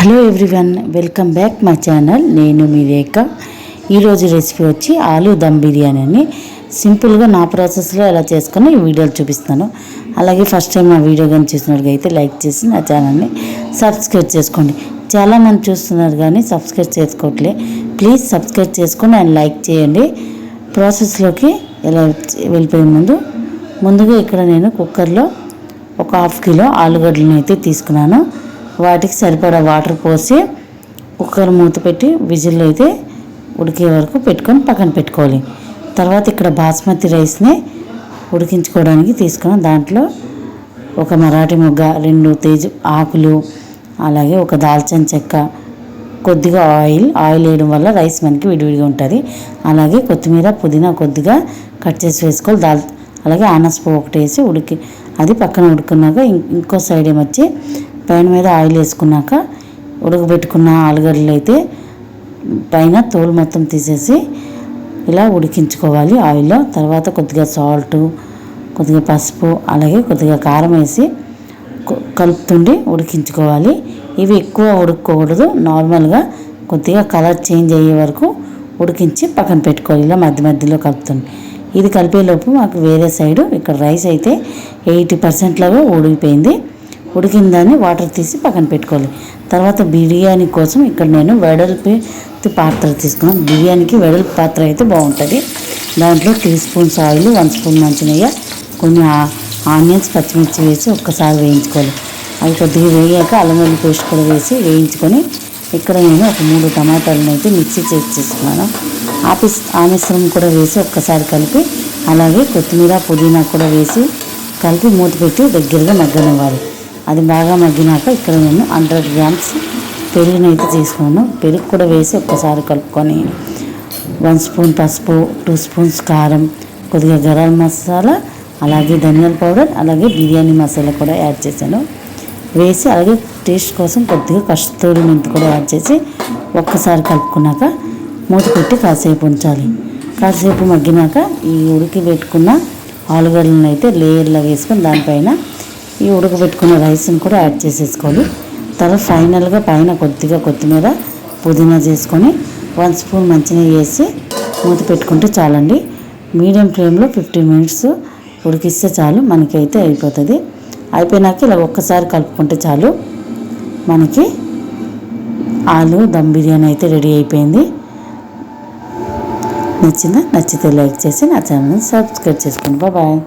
Hello everyone welcome back మా channel. నేను మీ రేఖ. ఈరోజు రెసిపీ వచ్చి ఆలూ దమ్ బిర్యానీ అని. సింపుల్గా నా ప్రాసెస్లో ఎలా చేసుకుని ఈ వీడియోలు చూపిస్తాను. అలాగే ఫస్ట్ టైం నా వీడియో కానీ చూసినట్టుగా లైక్ చేసి నా ఛానల్ని సబ్స్క్రైబ్ చేసుకోండి. చాలామంది చూస్తున్నారు కానీ సబ్స్క్రైబ్ చేసుకోవట్లే. ప్లీజ్ సబ్స్క్రైబ్ చేసుకొని అండ్ లైక్ చేయండి. ప్రాసెస్లోకి ఎలా వెళ్ళిపోయే ముందు ముందుగా ఇక్కడ నేను కుక్కర్లో ఒక హాఫ్ కిలో ఆలుగడ్డలను అయితే తీసుకున్నాను. వాటికి సరిపడా వాటర్ పోసి కుక్కర్ మూత పెట్టి విజిల్ అయితే ఉడికే వరకు పెట్టుకొని పక్కన పెట్టుకోవాలి. తర్వాత ఇక్కడ బాస్మతి రైస్ని ఉడికించుకోవడానికి తీసుకున్నాం దాంట్లో ఒక మరాఠీ మొగ్గ రెండు తేజ ఆకులు అలాగే ఒక దాల్చిన చెక్క కొద్దిగా ఆయిల్ ఆయిల్ వేయడం వల్ల రైస్ మనకి విడివిడిగా ఉంటుంది. అలాగే కొత్తిమీర పుదీనా కొద్దిగా కట్ చేసి వేసుకోవాలి. దాల్ అలాగే ఆనస్ పువ్వు ఒకటి వేసి ఉడికి అది పక్కన ఉడుకున్నాక ఇంకో సైడ్ ఏమొచ్చి పైన మీద ఆయిల్ వేసుకున్నాక ఉడకబెట్టుకున్న ఆలుగడ్డలు అయితే పైన తోలు మొత్తం తీసేసి ఇలా ఉడికించుకోవాలి ఆయిల్లో. తర్వాత కొద్దిగా సాల్ట్ కొద్దిగా పసుపు అలాగే కొద్దిగా కారం వేసి కలుపుతుండి ఉడికించుకోవాలి. ఇవి ఎక్కువ ఉడుకోకూడదు. నార్మల్గా కొద్దిగా కలర్ చేంజ్ అయ్యే వరకు ఉడికించి పక్కన పెట్టుకోవాలి. ఇలా మధ్య మధ్యలో కలుపుతుంది ఇది కలిపేలోపు మాకు వేరే సైడు ఇక్కడ రైస్ అయితే ఎయిటీ పర్సెంట్ లాగా ఉడికిపోయింది ఉడికిన దాన్ని వాటర్ తీసి పక్కన పెట్టుకోవాలి. తర్వాత బిర్యానీ కోసం ఇక్కడ నేను వెడల్పి పాత్ర తీసుకున్నాను. బిర్యానీకి వెడల్పు పాత్ర అయితే బాగుంటుంది. దాంట్లో tea spoons oil one spoon మంచినయ్య కొన్ని ఆ- ఆనియన్స్ పచ్చిమిర్చి వేసి ఒక్కసారి వేయించుకోవాలి. అవి కొద్దిగా వేయాక అల్లం పేస్ట్ కూడా వేసి వేయించుకొని ఇక్కడ నేను ఒక మూడు టమాటాలను అయితే మిక్సీ చేసి చేసుకున్నాను ఆ పిస్ ఆ మిశ్రమం కూడా వేసి ఒక్కసారి కలిపి అలాగే కొత్తిమీర పుదీనా కూడా వేసి కలిపి మూత పెట్టి దగ్గరగా మగ్గనివ్వాలి. అది బాగా మగ్గినాక ఇక్కడ నేను హండ్రెడ్ గ్రామ్స్ పెరుగునైతే తీసుకున్నాను. పెరుగు కూడా వేసి ఒక్కసారి కలుపుకొని వన్ స్పూన్ పసుపు టూ స్పూన్స్ కారం కొద్దిగా గరం మసాలా అలాగే ధనియాల పౌడర్ అలాగే బిర్యానీ మసాలా కూడా యాడ్ చేశాను. వేసి అలాగే టేస్ట్ కోసం కొద్దిగా కస్తూరి మెంతి కూడా యాడ్ చేసి ఒక్కసారి కలుపుకున్నాక మూత పెట్టి కాసేపు ఉంచాలి. కాసేపు మగ్గినాక ఈ ఉడికి పెట్టుకున్న ఆలుగడ్డలను అయితే లేయర్లా వేసుకొని దానిపైన ఈ ఉడకబెట్టుకున్న రైస్ని కూడా యాడ్ చేసేసుకోవాలి. తర్వాత ఫైనల్గా పైన కొద్దిగా కొత్తిమీర పుదీనా చేసుకొని వన్ స్పూన్ మంచినీళ్ళు వేసి మూత పెట్టుకుంటే చాలండి. మీడియం ఫ్లేమ్లో ఫిఫ్టీన్ మినిట్స్ ఉడికిస్తే చాలు మనకైతే అయిపోతుంది. అయిపోయినాక ఇలా ఒక్కసారి కలుపుకుంటే చాలు. మనకి ఆలు దమ్ బిర్యానీ అయితే రెడీ అయిపోయింది. నచ్చిందా? నచ్చితే లైక్ చేసి నా ఛానల్ని సబ్స్క్రైబ్ చేసుకోండి. బాయ్.